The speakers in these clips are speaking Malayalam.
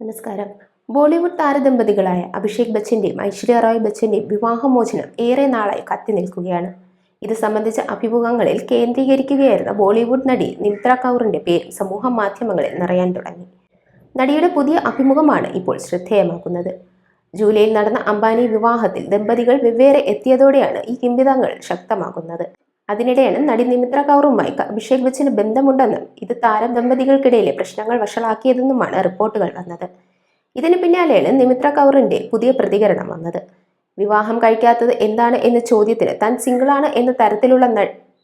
നമസ്കാരം. ബോളിവുഡ് താരദമ്പതികളായ അഭിഷേക് ബച്ചന്റെയും ഐശ്വര്യ റോയ് ബച്ചന്റെയും വിവാഹമോചനം ഏറെ നാളായി കത്തി നിൽക്കുകയാണ്. ഇത് സംബന്ധിച്ച അഭിമുഖങ്ങളിൽ കേന്ദ്രീകരിക്കുകയായിരുന്ന ബോളിവുഡ് നടി നിമിത്ര കൗറിന്റെ പേര് സമൂഹ മാധ്യമങ്ങളിൽ നിറയാൻ തുടങ്ങി. നടിയുടെ പുതിയ അഭിമുഖമാണ് ഇപ്പോൾ ശ്രദ്ധേയമാക്കുന്നത്. ജൂലൈയിൽ നടന്ന അംബാനി വിവാഹത്തിൽ ദമ്പതികൾ വെവ്വേറെ എത്തിയതോടെയാണ് ഈ കിംബിതങ്ങൾ ശക്തമാകുന്നത്. അതിനിടെയാണ് നടി നിമിത്ര കൗറുമായി അഭിഷേക് ബച്ചന് ബന്ധമുണ്ടെന്നും ഇത് താരം ദമ്പതികൾക്കിടയിലെ പ്രശ്നങ്ങൾ വഷളാക്കിയതെന്നുമാണ് റിപ്പോർട്ടുകൾ വന്നത്. ഇതിന് പിന്നാലെയാണ് നിമിത്ര കൗറിന്റെ പുതിയ പ്രതികരണം വന്നത്. വിവാഹം കഴിക്കാത്തത് എന്താണ് എന്ന ചോദ്യത്തിന് താൻ സിംഗിളാണ് എന്ന തരത്തിലുള്ള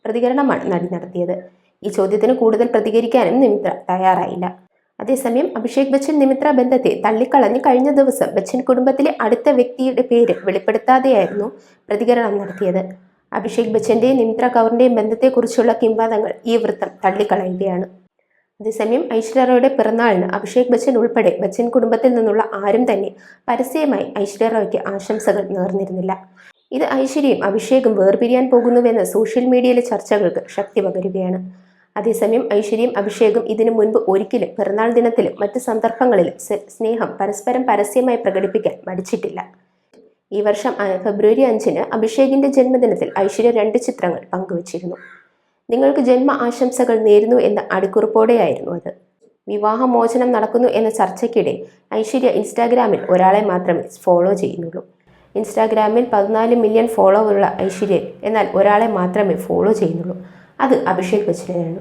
പ്രതികരണമാണ് നടി നടത്തിയത്. ഈ ചോദ്യത്തിന് കൂടുതൽ പ്രതികരിക്കാനും നിമിത്ര തയ്യാറായില്ല. അതേസമയം അഭിഷേക് ബച്ചൻ നിമിത്ര ബന്ധത്തെ തള്ളിക്കളഞ്ഞ് കഴിഞ്ഞ ദിവസം ബച്ചൻ കുടുംബത്തിലെ അടുത്ത വ്യക്തിയുടെ പേര് വെളിപ്പെടുത്താതെയായിരുന്നു പ്രതികരണം നടത്തിയത്. അഭിഷേക് ബച്ചന്റെയും നിമിത്ര കൗറിന്റെയും ബന്ധത്തെക്കുറിച്ചുള്ള കിംവാദങ്ങൾ ഈ വൃത്തം തള്ളിക്കളയുകയാണ്. അതേസമയം ഐശ്വര്യ റോയുടെ പിറന്നാളിന് അഭിഷേക് ബച്ചൻ ഉൾപ്പെടെ ബച്ചൻ കുടുംബത്തിൽ നിന്നുള്ള ആരും തന്നെ പരസ്യമായി ഐശ്വര്യ റോയ്ക്ക് ആശംസകൾ നേർന്നിരുന്നില്ല. ഇത് ഐശ്വര്യയും അഭിഷേകും വേർപിരിയാൻ പോകുന്നുവെന്ന സോഷ്യൽ മീഡിയയിലെ ചർച്ചകൾക്ക് ശക്തി പകരുകയാണ്. അതേസമയം ഐശ്വര്യയും അഭിഷേകും ഇതിനു മുൻപ് ഒരിക്കലും പിറന്നാൾ ദിനത്തിലും മറ്റ് സന്ദർഭങ്ങളിലും സ്നേഹം പരസ്പരം പരസ്യമായി പ്രകടിപ്പിക്കാൻ മടിച്ചിട്ടില്ല. ഈ വർഷം ഫെബ്രുവരി അഞ്ചിന് അഭിഷേകിന്റെ ജന്മദിനത്തിൽ ഐശ്വര്യ രണ്ട് ചിത്രങ്ങൾ പങ്കുവച്ചിരുന്നു. നിങ്ങൾക്ക് ജന്മ ആശംസകൾ നേരുന്നു എന്ന അടിക്കുറിപ്പോടെയായിരുന്നു അത്. വിവാഹമോചനം നടക്കുന്നു എന്ന ചർച്ചയ്ക്കിടെ ഐശ്വര്യ ഇൻസ്റ്റാഗ്രാമിൽ ഒരാളെ മാത്രമേ ഫോളോ ചെയ്യുന്നുള്ളൂ. ഇൻസ്റ്റാഗ്രാമിൽ പതിനാല് മില്യൺ ഫോളോവറുള്ള ഐശ്വര്യ എന്നാൽ ഒരാളെ മാത്രമേ ഫോളോ ചെയ്യുന്നുള്ളൂ. അത് അഭിഷേക് ബച്ചനെയാണ്